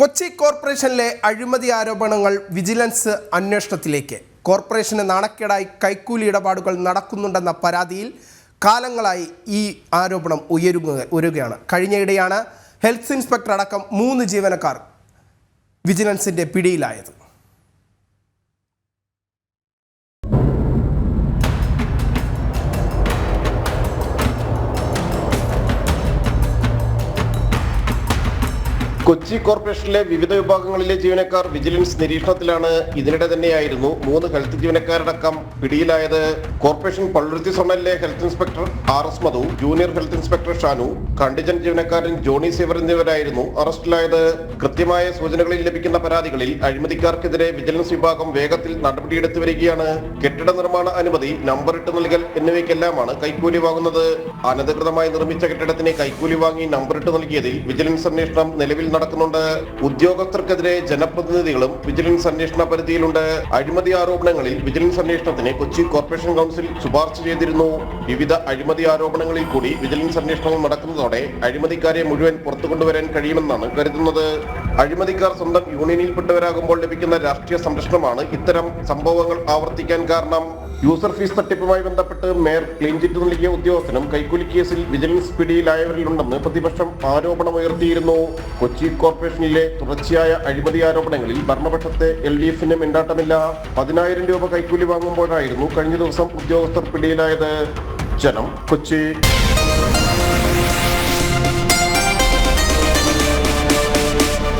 കൊച്ചി കോർപ്പറേഷനിലെ അഴിമതി ആരോപണങ്ങൾ വിജിലൻസ് അന്വേഷണത്തിലേക്ക്. കോർപ്പറേഷന് നാണക്കേടായി കൈക്കൂലി ഇടപാടുകൾ നടക്കുന്നുണ്ടെന്ന പരാതിയിൽ കാലങ്ങളായി ഈ ആരോപണം ഉയരുക ഉയരുകയാണ്. കഴിഞ്ഞയിടെയാണ് ഹെൽത്ത് ഇൻസ്പെക്ടർ അടക്കം മൂന്ന് ജീവനക്കാർ വിജിലൻസിന്റെ പിടിയിലായത്. കൊച്ചി കോർപ്പറേഷനിലെ വിവിധ വിഭാഗങ്ങളിലെ ജീവനക്കാർ വിജിലൻസ് നിരീക്ഷണത്തിലാണ് ഇതിനിടെ തന്നെയായിരുന്നു മൂന്ന് ഹെൽത്ത് ജീവനക്കാരടക്കം പിടിയിലായത്. Corporation Palluruthy സോണലിലെ health inspector R S Madhu junior health inspector Shanu contingent ജീവനക്കാരൻ ജോണി സേവർ എന്നിവരായിരുന്നു അറസ്റ്റിലായത്. കൃത്യമായ സൂചനകളിൽ ലഭിക്കുന്ന പരാതികളിൽ അഴിമതിക്കാർക്കെതിരെ വിജിലൻസ് വിഭാഗം വേഗത്തിൽ നടപടിയെടുത്തു വരികയാണ്. കെട്ടിട നിർമ്മാണ അനുമതി നമ്പർ ഇട്ട് നൽകൽ എന്നിവയ്ക്കെല്ലാമാണ് കൈക്കൂലി വാങ്ങുന്നത്. അനധികൃതമായി നിർമ്മിച്ച കെട്ടിടത്തിന് കൈക്കൂലി വാങ്ങി നമ്പർ ഇട്ട് നൽകിയതിൽ വിജിലൻസ് അന്വേഷണം നിലവിൽ നടക്കുന്നുണ്ട്. ഉദ്യോഗസ്ഥർക്കെതിരെ ജനപ്രതിനിധികളും വിജിലൻസ് അന്വേഷണ പരിധിയിലുണ്ട്. അഴിമതി ആരോപണങ്ങളിൽ വിജിലൻസ് അന്വേഷണത്തിന് കൊച്ചി കോർപ്പറേഷൻ കൗൺസിൽ ശുപാർശ ചെയ്തിരുന്നു. വിവിധ അഴിമതി ആരോപണങ്ങളിൽ കൂടി വിജിലൻസ് അന്വേഷണം നടക്കുന്നതോടെ അഴിമതിക്കാരെ മുഴുവൻ പുറത്തു കൊണ്ടുവരാൻ കഴിയുമെന്നാണ് കരുതുന്നത്. അഴിമതിക്കാർ സ്വന്തം യൂണിയനിൽപ്പെട്ടവരാകുമ്പോൾ ലഭിക്കുന്ന രാഷ്ട്രീയ സംരക്ഷണമാണ് ഇത്തരം സംഭവങ്ങൾ ആവർത്തിക്കാൻ കാരണം. യൂസർ ഫീസ് തട്ടിപ്പുമായി ബന്ധപ്പെട്ട് മേയർ ക്ലീൻ ചിറ്റ് നൽകിയ ഉദ്യോഗസ്ഥനും കൈക്കൂലി കേസിൽ വിജിലൻസ് പിടിയിലായവരിലുണ്ടെന്ന് പ്രതിപക്ഷം ആരോപണമുയർത്തിയിരുന്നു. കൊച്ചി കോർപ്പറേഷനിലെ തുടർച്ചയായ അഴിമതി ആരോപണങ്ങളിൽ ഭരണപക്ഷത്തെ എൽ ഡി എഫിന് മിണ്ടാട്ടമില്ല. പതിനായിരം രൂപ കൈക്കൂലി വാങ്ങുമ്പോഴായിരുന്നു കഴിഞ്ഞ ദിവസം ഉദ്യോഗസ്ഥർ പിടിയിലായത്. ജനം കൊച്ചി.